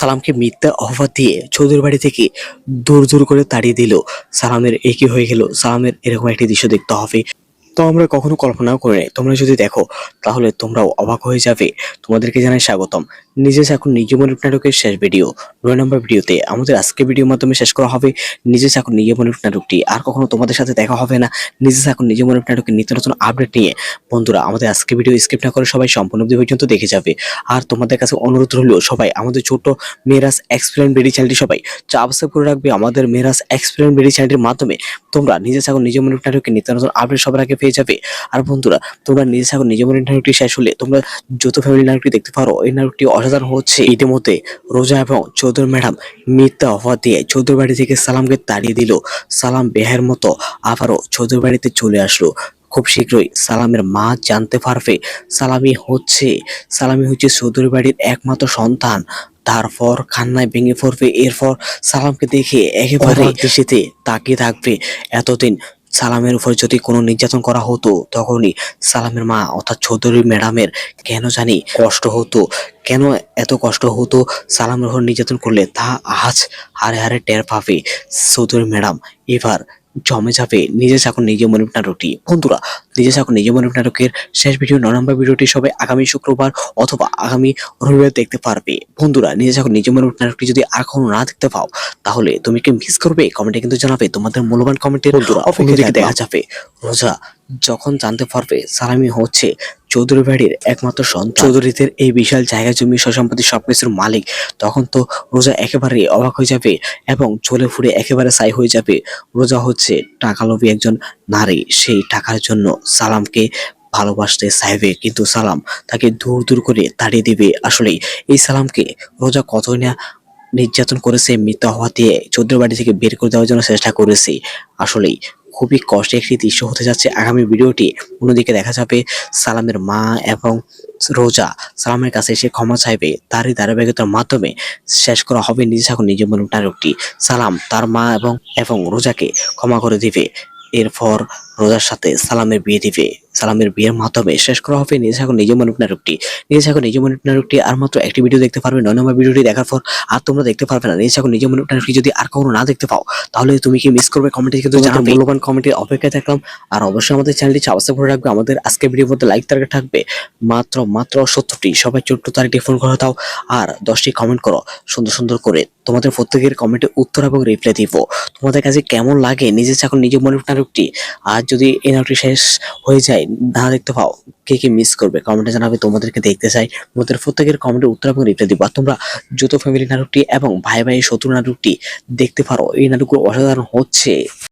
সালামকে মিথ্যা অফার দিয়ে চৌধুরী বাড়ি থেকে দূর দূর করে তাড়িয়ে দিল। সালামের একই হয়ে গেল। সালামের এরকম একটি দৃশ্য দেখতে হবে। তো আমরা কখনো কল্পনাও করি তোমরা যদি দেখো, তাহলে তোমরাও অবাক হয়ে যাবে। তোমাদেরকে জানাই স্বাগতম। নিজে এখন নিজ মনে নাটকের শেষ ভিডিও নয় নম্বর ভিডিওতে আমাদের আজকে ভিডিওর মাধ্যমে শেষ করা হবে নিজে এখন নিজ মনে নাটকটি। আর কখনো তোমাদের সাথে দেখা হবে না। নিজে এখন নিজ মনে নাটকের নিত্য নতুন আপডেট নিয়ে। বন্ধুরা, আমাদের আজকে ভিডিও স্কিপ না করে সবাই সম্পূর্ণ পর্যন্ত দেখে যাবে। আর তোমাদের কাছে অনুরোধ রইল সবাই, আমাদের ছোট মেরাজ এক্সপ্লেন বেডি চ্যানেলটি সবাই সাবস্ক্রাইব করে রাখবে। আমাদের মেরাজ এক্সপ্লেন বেডি চ্যানেলটির মাধ্যমে তোমরা নিজে থাকো নিজের মনে নাটকের নিত্য নতুন আপডেট সবার আগে পেয়ে যাবে। আর বন্ধুরা, তোমরা নিজে থাকো নিজের মনে নাটকটি শেষ হলে তোমরা যত ফ্যামিলি নাটকটি দেখতে পারো। এই নাটকটি অসাধারণ হচ্ছে ইতিমধ্যে রোজা এবং চৌধুরী ম্যাডাম মিথ্যা অফার দিয়ে চৌধুরী বাড়ি থেকে সালামকে তাড়িয়ে দিল। সালাম বেহের মতো আবারও চৌধুরী বাড়িতে চলে আসলো। খুব শীঘ্রই সালামের মা জানতে পারবে সালামি হচ্ছে সালামি হচ্ছে চৌধুরী বাড়ির একমাত্র সন্তান। তারপর কান্নায় ভেঙে পড়বে। এরপর সালামকে দেখে একেবারে দৃষ্টিতে তাকিয়ে থাকবে। এতদিন সালামের উপর যদি কোনো নির্যাতন করা হতো, তখনই সালামের মা অর্থাৎ চৌধুরী ম্যাডামের কেন জানি কষ্ট হতো? কেন এত কষ্ট হতো সালামের উপর নির্যাতন করলে? তা আজ হারে হারে টের পাবে চৌধুরী ম্যাডাম। এবার জমে যাবে। নিজে চাকুন নিজে মনে নাটকটি বন্ধুরা নিজে চাকুন নিজে মনে নাটকের শেষ ভিডিও ন নম্বর ভিডিওটি সবাই আগামী শুক্রবার অথবা আগামী রবিবার দেখতে পারবে। বন্ধুরা নিজে চাকুন নিজে মনে নাটকটি যদি এখনও না দেখতে পাও তাহলে তুমি কি মিস করবে? কমেন্টে কিন্তু জানাবে তোমাদের মূল্যবান কমেন্টে বন্ধুরা, অপেক্ষা দেখা যাবে। রোজা যখন জানতে পারবে সালামি হচ্ছে চৌধুরী বাড়ির একমাত্র সন্তান। চৌধুরীদের এই বিশাল জায়গা জমি সম্পত্তি সবকিছুর মালিক। তখন তো রোজা একেবারে অবাক হয়ে যাবে এবং চলে ফুরে একেবারে সাই হয়ে যাবে। রোজা হচ্ছে টাকা লোভী একজন নারী। সেই টাকার জন্য সালামকে ভালোবাসতে চাইবে। কিন্তু সালাম তাকে দূর দূর করে তাড়িয়ে দিবে। আসলেই এই সালামকে রোজা কতই না নির্যাতন করেছে মৃত্যু হওয়া দিয়ে চৌধুরী বাড়ি থেকে বের করে দেওয়ার জন্য চেষ্টা করেছে। আসলেই খুবই কষ্টের একটি দৃশ্য হতে যাচ্ছে আগামী ভিডিওটি। অন্যদিকে দেখা যাবে সালামের মা এবং রোজা। সালামের কাছে এসে ক্ষমা চাইবে, তারই ধারাবাহিকতার মাধ্যমে শেষ করা হবে নিজে থাকুন নিজের মনে নাটকটি। সালাম তার মা এবং এবং রোজাকে ক্ষমা করে দিবে। এরপর রোজার সাথে সালামের বিয়ে দিবে। সালামের বিয়ের মাধ্যমে শেষ করা হবে নিজে থাকুন নিজের মনে নাটকটি নিজে থাকুন নিজের মনে নাটকটি আর মাত্র একটি ভিডিও দেখতে পারবে নয় নম্বর ভিডিওটি দেখার পর আর তোমরা দেখতে পারবে না। নিজে থাকুন নিজের মনে নাটকটি যদি আর কখনো না দেখতে পাও তাহলে তুমি কি মিস করবে কমেন্টে কিন্তু জানাবে। মূল্যবান কমেন্টের অপেক্ষায় থাকলাম। আর অবশ্যই আমাদের চ্যানেলটি সাবস্ক্রাইব করে রাখবে। আমাদের আজকে ভিডিওর মধ্যে লাইক টার্গেট থাকবে মাত্র মাত্র সত্তরটি। সবাই ছোট্ট তারিখটি ফোন করে দাও আর দশটি কমেন্ট করো। সুন্দর সুন্দর করে তোমাদের প্রত্যেকের কমেন্টে উত্তর এবং রিপ্লাই দিব। তোমাদের কাছে কেমন লাগে? নিজে চাকুন নিজের মনে নাটকটি আর যদি এই নাটকটি শেষ হয়ে যায়, না দেখতে পাও, কে কে মিস করবে? কমেন্টে জানাবে, তোমাদেরকে দেখতে চাই। তোমাদের প্রত্যেকের কমেন্টে উত্তর এবং রিপ্লাই দিবা। তোমরা যৌথ ফ্যামিলি নাটকটি এবং ভাই ভাই শত্রু নাটকটি দেখতে পারো। এই নাটকগুলো অসাধারণ হচ্ছে।